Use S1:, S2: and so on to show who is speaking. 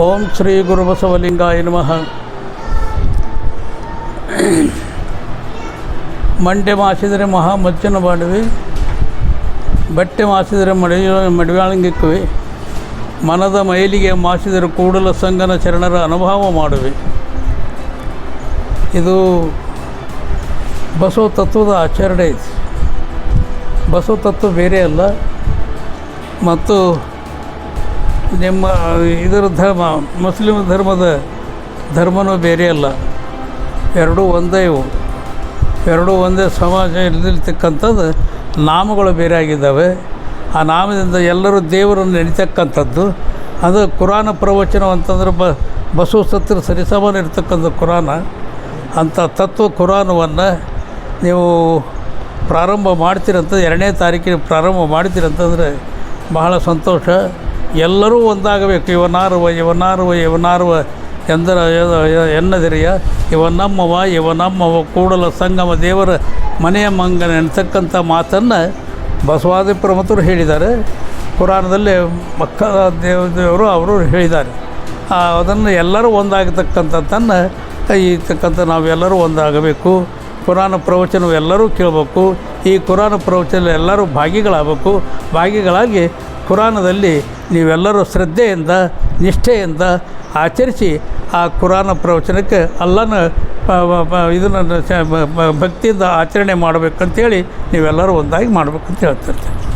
S1: ಓಂ ಶ್ರೀ ಗುರುಬಸವಲಿಂಗಾಯ ನಮಃ. ಮಂಡೆ ಮಾಸಿದರೆ ಮಹಾ ಮಜ್ಜನ ಮಾಡುವೆ ಬಟ್ಟೆ ಮಾಸಿದರೆ ಮಡಿಯ ಮಡಿವಾಳಂಗಿಕ್ಕುವೆ, ಮನದ ಮೈಲಿಗೆ ಮಾಸಿದರೆ ಕೂಡಲ ಸಂಗನ ಚರಣರ ಅನುಭವ ಮಾಡುವೆ. ಇದು ಬಸವ ತತ್ವದ ಆಚರಣೆ ಬಸವ ತತ್ವ ಬೇರೆ ಅಲ್ಲ, ಮತ್ತು ನಿಮ್ಮ ಇದರ ಧರ್ಮ ಮುಸ್ಲಿಮ್ ಧರ್ಮದ ಧರ್ಮನೂ ಬೇರೆ ಅಲ್ಲ. ಎರಡೂ ಒಂದೇ ಇವು. ಎರಡೂ ಒಂದೇ ಸಮಾಜ ಇಲ್ದಿರ್ತಕ್ಕಂಥದ್ದು, ನಾಮಗಳು ಬೇರೆ ಆಗಿದ್ದಾವೆ. ಆ ನಾಮದಿಂದ ಎಲ್ಲರೂ ದೇವರನ್ನು ನೆನೆತಕ್ಕಂಥದ್ದು ಅದು ಕುರಾನ ಪ್ರವಚನ ಅಂತಂದ್ರೆ ಬ ಬಸವ ಸತ್ರ ಸರಿಸಮಾನ ಇರ್ತಕ್ಕಂಥ ಕುರಾನ. ಅಂಥ ತತ್ವ ಕುರಾನವನ್ನು ನೀವು ಪ್ರಾರಂಭ ಮಾಡ್ತೀರಂತ, ಎರಡನೇ ತಾರೀಕಿನ ಪ್ರಾರಂಭ ಮಾಡ್ತೀರಂತಂದರೆ ಬಹಳ ಸಂತೋಷ. ಎಲ್ಲರೂ ಒಂದಾಗಬೇಕು. ಇವನಾರುವ ಇವನಾರುವ ಇವನಾರುವ ಎಂದರ ಎನ್ನದಿರಿಯ. ಇವ ನಮ್ಮವ ಇವ ನಮ್ಮವ ಕೂಡಲ ಸಂಗಮ ದೇವರ ಮನೆಯ ಮಂಗನ ಎನ್ತಕ್ಕಂಥ ಮಾತನ್ನು ಬಸವಾದಿ ಪ್ರಮತರು ಹೇಳಿದ್ದಾರೆ. ಪುರಾಣದಲ್ಲಿ ಮಕ್ಕ ದೇವ, ದೇವರು ಅವರು ಹೇಳಿದ್ದಾರೆ. ಅದನ್ನು ಎಲ್ಲರೂ ಒಂದಾಗತಕ್ಕಂಥದ್ದನ್ನು ಇರ್ತಕ್ಕಂಥ ನಾವೆಲ್ಲರೂ ಒಂದಾಗಬೇಕು. ಕುರಾನ ಪ್ರವಚನವು ಎಲ್ಲರೂ ಕೇಳಬೇಕು. ಈ ಕುರಾನ ಪ್ರವಚನ ಎಲ್ಲರೂ ಭಾಗಿಗಳಾಗಬೇಕು. ಭಾಗಿಗಳಾಗಿ ಕುರಾನದಲ್ಲಿ ನೀವೆಲ್ಲರೂ ಶ್ರದ್ಧೆಯಿಂದ, ನಿಷ್ಠೆಯಿಂದ ಆಚರಿಸಿ ಆ ಕುರಾನ ಪ್ರವಚನಕ್ಕೆ ಅಲ್ಲನ ಇದನ್ನು ಭಕ್ತಿಯಿಂದ ಆಚರಣೆ ಮಾಡಬೇಕಂತೇಳಿ ನೀವೆಲ್ಲರೂ ಒಂದಾಗಿ ಮಾಡ್ಬೇಕಂತ ಹೇಳ್ತಿರ್ತೀನಿ